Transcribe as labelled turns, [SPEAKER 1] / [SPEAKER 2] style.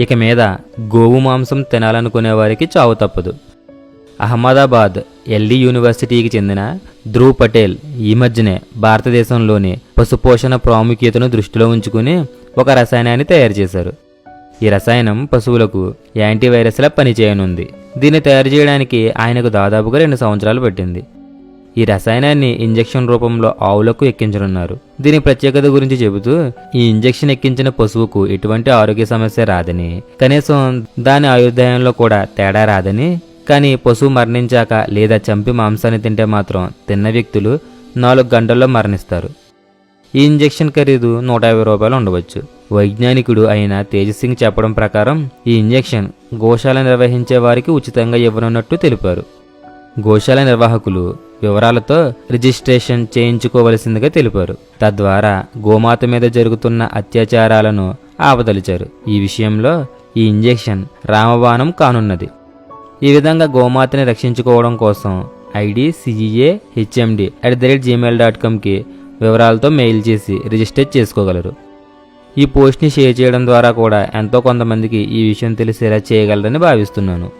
[SPEAKER 1] ఇక మీద గోవు మాంసం తినాలనుకునే వారికి చావు తప్పదు. అహ్మదాబాద్ ఎల్డీ యూనివర్సిటీకి చెందిన ధ్రువ్ పటేల్ ఈ మధ్యనే భారతదేశంలోని పశుపోషణ ప్రాముఖ్యతను దృష్టిలో ఉంచుకుని ఒక రసాయనాన్ని తయారు చేశారు. ఈ రసాయనం పశువులకు యాంటీవైరస్లా పనిచేయనుంది. దీన్ని తయారు చేయడానికి ఆయనకు దాదాపుగా రెండు సంవత్సరాలు పట్టింది. ఈ రసాయనాన్ని ఇంజెక్షన్ రూపంలో ఆవులకు ఎక్కించనున్నారు. దీని ప్రత్యేకత గురించి చెబుతూ ఈ ఇంజెక్షన్ ఎక్కించిన పశువుకు ఎటువంటి ఆరోగ్య సమస్య రాదని కనీసం దాని ఆయుర్దాయంలో కూడా తేడా రాదని కానీ పశువు మరణించాక లేదా చంపి మాంసాన్ని తింటే మాత్రం తిన్న వ్యక్తులు నాలుగు గంటల్లో మరణిస్తారు. ఈ ఇంజెక్షన్ ఖరీదు నూట యాభై రూపాయలు ఉండవచ్చు. వైజ్ఞానికుడు అయిన తేజసింగ్ చెప్పడం ప్రకారం ఈ ఇంజెక్షన్ గోశాల నిర్వహించే వారికి ఉచితంగా ఇవ్వనున్నట్టు తెలిపారు. గోశాల నిర్వాహకులు వివరాలతో రిజిస్ట్రేషన్ చేయించుకోవలసిందిగా తెలిపారు. తద్వారా గోమాత మీద జరుగుతున్న అత్యాచారాలను ఆపదలిచారు. ఈ విషయంలో ఈ ఇంజెక్షన్ రామబాణం కానున్నది. ఈ విధంగా గోమాతని రక్షించుకోవడం కోసం ID CEA HMD at the rate Gmail dot కామ్కి వివరాలతో మెయిల్ చేసి రిజిస్టర్ చేసుకోగలరు. ఈ పోస్ట్ని షేర్ చేయడం ద్వారా కూడా ఎంతో కొంతమందికి ఈ విషయం తెలిసేలా చేయగలరని భావిస్తున్నాను.